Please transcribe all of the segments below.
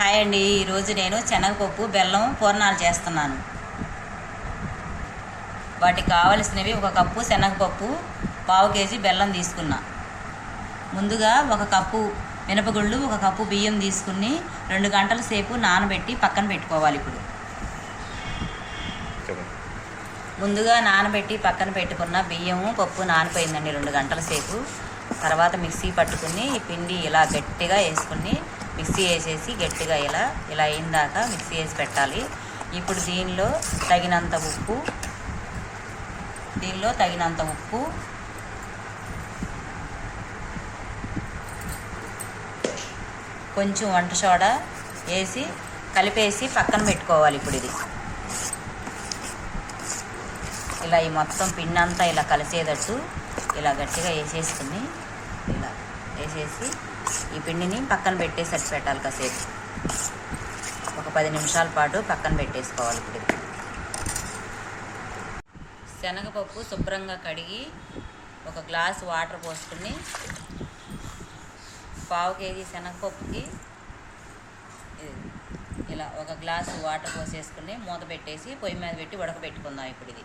Hi అండి. ఈరోజు నేను శనగపప్పు బెల్లం పూర్ణాలు చేస్తున్నాను. వాటికి కావలసినవి ఒక కప్పు శనగపప్పు పావు కేజీ బెల్లం తీసుకున్నా. ముందుగా ఒక కప్పు మినపగుళ్ళు ఒక కప్పు బియ్యం తీసుకుని రెండు గంటల సేపు నానబెట్టి పక్కన పెట్టుకోవాలి ఇప్పుడు. ముందుగా నానబెట్టి పక్కన పెట్టుకున్న బియ్యము పప్పు నానిపోయిందండి రెండు గంటల సేపు. తర్వాత మిక్సీ పట్టుకుని పిండి ఇలా గట్టిగా వేసుకుని మిక్సీ వేసేసి గట్టిగా ఇలా ఇలా అయిందాక మిక్సీ వేసి పెట్టాలి. ఇప్పుడు దీనిలో తగినంత ఉప్పు దీనిలో తగినంత ఉప్పు కొంచెం వంట సోడా వేసి కలిపేసి పక్కన పెట్టుకోవాలి ఇప్పుడు ఇది. ఇలా ఈ మొత్తం పిండి అంతా ఇలా కలిసేటట్టు ఇలా గట్టిగా వేసేసుకుని వేసేసి ఈ పిండిని పక్కన పెట్టేసి పెట్టాలి కాసేపు. ఒక పది నిమిషాల పాటు పక్కన పెట్టేసుకోవాలి ఇప్పుడు శనగపప్పు శుభ్రంగా కడిగి ఒక గ్లాస్ వాటర్ పోసుకుని పావు కేజీ శనగపప్పుకి ఇలా ఒక గ్లాసు వాటర్ పోసేసుకుని మూత పెట్టేసి పొయ్యి మీద పెట్టి ఉడకబెట్టుకుందాం ఇప్పుడు ఇది.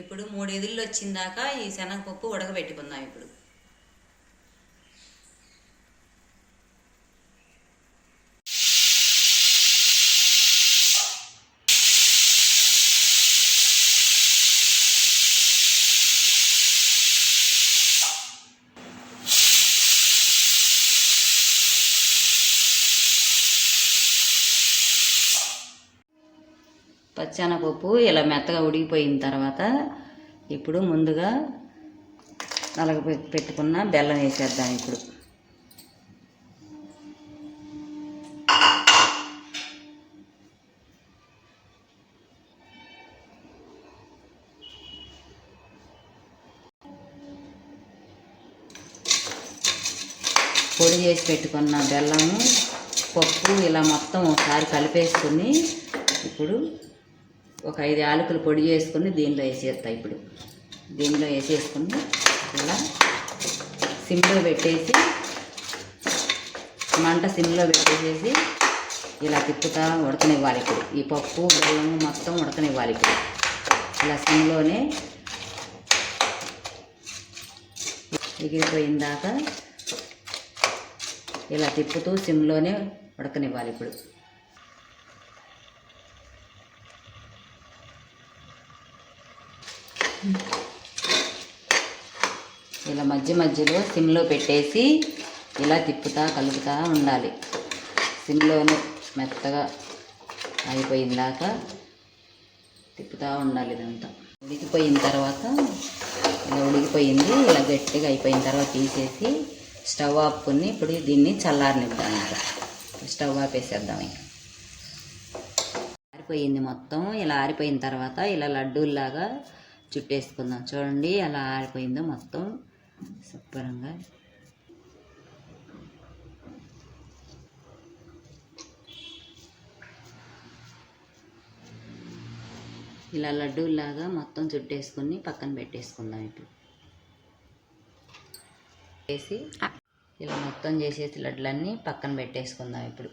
ఇప్పుడు మూడు ఎదుళ్ళు వచ్చిందాక ఈ శనగపప్పు ఉడకబెట్టుకుందాం ఇప్పుడు. పచ్చెనపప్పు ఇలా మెత్తగా ఉడికిపోయిన తర్వాత ఇప్పుడు ముందుగా నలగ పెట్టుకున్న బెల్లం వేసేద్దాం ఇప్పుడు. పొడి చేసి పెట్టుకున్న బెల్లము పప్పు ఇలా మొత్తం ఒకసారి కలిపేసుకుని ఇప్పుడు ఒక ఐదు యాలకులు పొడి చేసుకుని దీనిలో వేసేస్తా ఇప్పుడు. దీనిలో వేసేసుకుని ఇలా సిమ్లో పెట్టేసి మంట సిమ్లో పెట్టేసేసి ఇలా తిప్పుతా ఉడకనివ్వాలి ఇప్పుడు. ఈ పప్పు బెల్లము మొత్తం ఉడకనివ్వాలి ఇప్పుడు. ఇలా సిమ్లోనే ఎగిరిపోయిన దాకా ఇలా తిప్పుతూ సిమ్లోనే ఉడకనివ్వాలి ఇప్పుడు. ఇలా మధ్య మధ్యలో సిమ్లో పెట్టేసి ఇలా తిప్పుతా కలుపుతా ఉండాలి. సిమ్లోనే మెత్తగా అయిపోయిందాక తిప్పుతూ ఉండాలి ఇదంతా. ఉడికిపోయిన తర్వాత ఇలా ఉడికిపోయింది ఇలా గట్టిగా అయిపోయిన తర్వాత తీసేసి స్టవ్ ఆపుకుని ఇప్పుడు దీన్ని చల్లారనిద్దాం ఇంకా స్టవ్ ఆపేసేద్దాం ఇంకా. ఆరిపోయింది మొత్తం. ఇలా ఆరిపోయిన తర్వాత ఇలా లడ్డూల్లాగా చుట్టేసుకుందాం. చూడండి అలా ఆరిపోయిందో మొత్తం శుభ్రంగా. ఇలా లడ్డూలాగా మొత్తం చుట్టేసుకుని పక్కన పెట్టేసుకుందాం ఇప్పుడు. వేసి ఇలా మొత్తం చేసేసి లడ్లన్నీ పక్కన పెట్టేసుకుందాం ఇప్పుడు.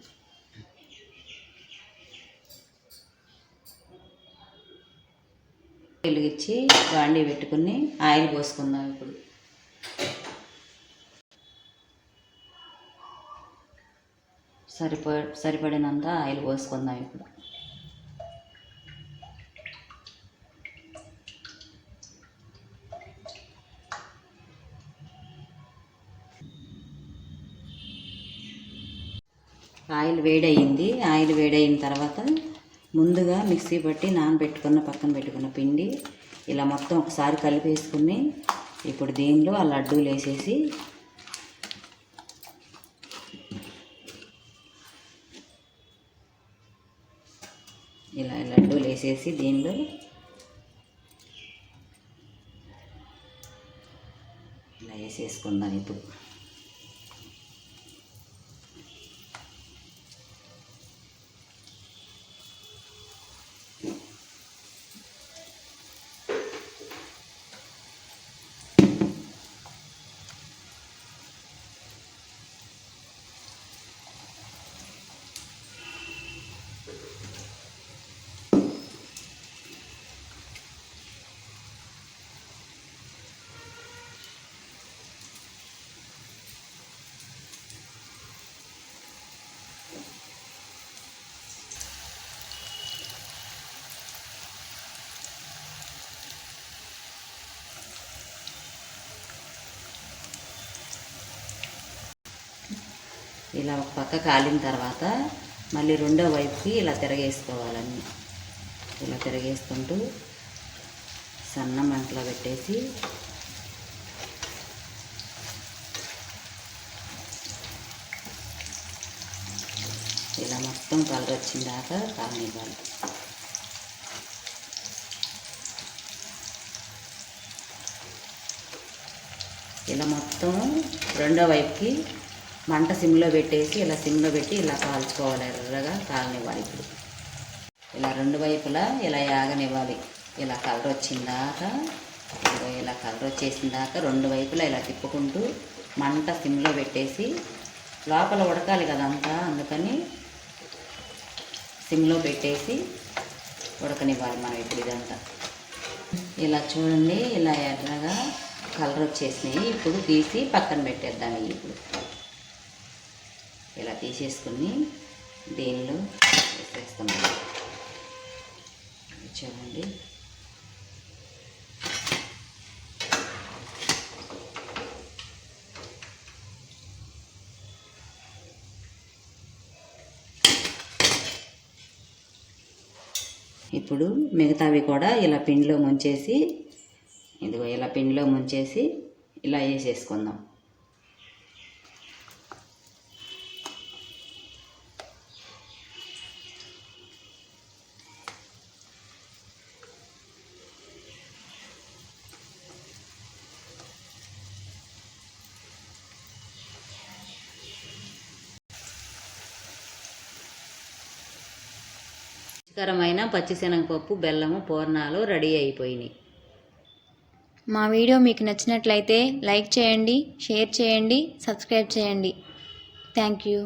వెలిగించి బాండీ పెట్టుకుని ఆయిల్ పోసుకుందాం ఇప్పుడు. సరిపో సరిపడినంత ఆయిల్ పోసుకుందాం ఇప్పుడు. ఆయిల్ వేడయింది. ఆయిల్ వేడయిన తర్వాత ముందుగా మిక్సీ పట్టి నానబెట్టుకున్న పక్కన పెట్టుకున్న పిండి ఇలా మొత్తం ఒకసారి కలిపేసుకుని ఇప్పుడు దీనిలో ఆ లడ్డూలు వేసేసి ఇలా లడ్డూలు వేసేసి దీనిలో ఇలా వేసేసుకుందాం ఇప్పుడు. ఇలా ఒక పక్క కాలిన తర్వాత మళ్ళీ రెండో వైపుకి ఇలా తిరగేసుకోవాలని ఇలా తిరగేసుకుంటూ సన్న మంటలో పెట్టేసి ఇలా మొత్తం కలర్ వచ్చిందాక కాలనివ్వాలి ఇలా మొత్తం రెండో వైపుకి మంట సిమ్లో పెట్టేసి ఇలా సిమ్లో పెట్టి ఇలా కాల్చుకోవాలి ఎర్రగా కాలనివ్వాలి ఇప్పుడు. ఇలా రెండు వైపులా ఇలా యాగనివ్వాలి. ఇలా కలర్ వచ్చిందాక ఇలా కలర్ వచ్చేసిన దాకా రెండు వైపులా ఇలా తిప్పుకుంటూ మంట సిమ్లో పెట్టేసి లోపల ఉడకాలి కదంతా అందుకని సిమ్లో పెట్టేసి ఉడకనివ్వాలి మనం ఇప్పుడు ఇదంతా. ఇలా చూడండి ఇలా ఎర్రగా కలర్ వచ్చేసినాయి. ఇప్పుడు తీసి పక్కన పెట్టేద్దాం ఇప్పుడు. తీసేసుకుని దీనిలో వేసేస్తున్నాం చూడండి. ఇప్పుడు మిగతావి కూడా ఇలా పిండిలో ముంచేసి ఇదిగో ఇలా పిండిలో ముంచేసి ఇలా వేసేసుకుందాం. రుచికరమైన పచ్చిశనగపప్పు బెల్లము పూర్ణాలు రెడీ అయిపోయినాయి. మా వీడియో మీకు నచ్చినట్లయితే లైక్ చేయండి షేర్ చేయండి సబ్స్క్రైబ్ చేయండి. Thank you.